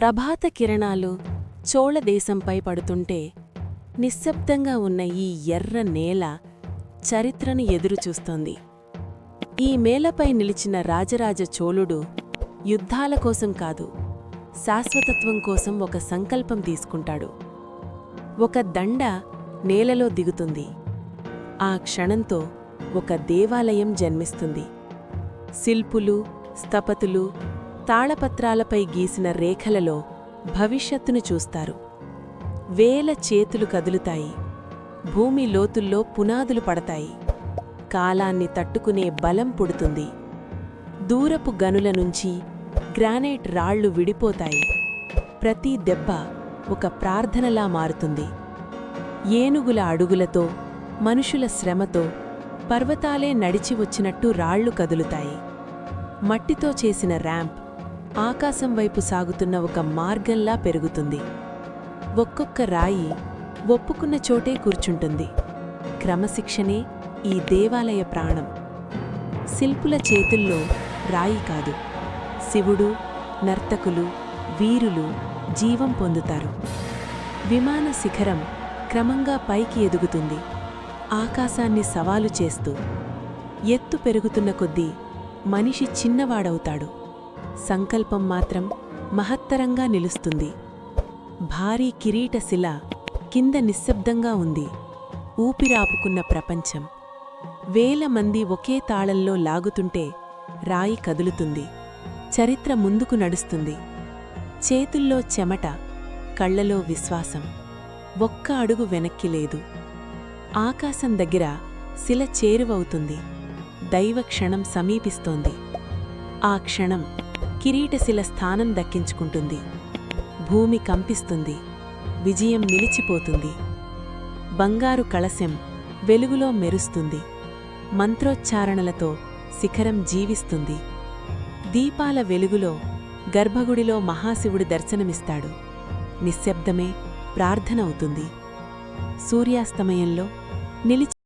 ప్రభాత కిరణాలు చోళదేశంపై పడుతుంటే నిశ్శబ్దంగా ఉన్న ఈ ఎర్ర నేల చరిత్రను ఎదురుచూస్తోంది. ఈ మేలపై నిలిచిన రాజరాజ చోళుడు యుద్ధాల కోసం కాదు శాశ్వతత్వం కోసం ఒక సంకల్పం తీసుకుంటాడు. ఒక దండ నేలలో దిగుతుంది. ఆ క్షణంతో ఒక దేవాలయం జన్మిస్తుంది. శిల్పులు స్థపతులు తాళపత్రాలపై గీసిన రేఖలలో భవిష్యత్తును చూస్తారు. వేల చేతులు కదులుతాయి. భూమి లోతుల్లో పునాదులు పడతాయి. కాలాన్ని తట్టుకునే బలం పుడుతుంది. దూరపు గనుల నుంచి గ్రానైట్ రాళ్ళు విడిపోతాయి. ప్రతి దెబ్బ ఒక ప్రార్థనలా మారుతుంది. ఏనుగుల అడుగులతో మనుషుల శ్రమతో పర్వతాలే నడిచి వచ్చినట్టు రాళ్ళు కదులుతాయి. మట్టితో చేసిన ర్యాంప్ ఆకాశం వైపు సాగుతున్న ఒక మార్గంలా పెరుగుతుంది. ఒక్కొక్క రాయి ఒప్పుకున్న చోటే కూర్చుంటుంది. క్రమశిక్షణే ఈ దేవాలయ ప్రాణం. శిల్పుల చేతుల్లో రాయి కాదు. శివుడు నర్తకులు వీరులు జీవం పొందుతారు. విమాన శిఖరం క్రమంగా పైకి ఎదుగుతుంది. ఆకాశాన్ని సవాలు చేస్తూ ఎత్తు పెరుగుతున్న కొద్దీ మనిషి చిన్నవాడవుతాడు. సంకల్పం మాత్రం మహత్తరంగా నిలుస్తుంది. భారీ కిరీట శిల కింద నిశ్శబ్దంగా ఉంది. ఊపిరాపుకున్న ప్రపంచం. వేల మంది ఒకే తాళంలో లాగుతుంటే రాయి కదులుతుంది. చరిత్ర ముందుకు నడుస్తుంది. చేతుల్లో చెమట కళ్ళలో విశ్వాసం. ఒక్క అడుగు వెనక్కి లేదు. ఆకాశం దగ్గర శిల చేరువవుతుంది. దైవ క్షణం సమీపిస్తోంది. ఆ క్షణం కిరీటశిల స్థానం దక్కించుకుంటుంది. భూమి కంపిస్తుంది. విజయం నిలిచిపోతుంది. బంగారు కళశం వెలుగులో మెరుస్తుంది. మంత్రోచ్చారణలతో శిఖరం జీవిస్తుంది. దీపాల వెలుగులో గర్భగుడిలో మహాశివుడు దర్శనమిస్తాడు. నిశ్శబ్దమే ప్రార్థన అవుతుంది. సూర్యాస్తమయంలో నిలిచి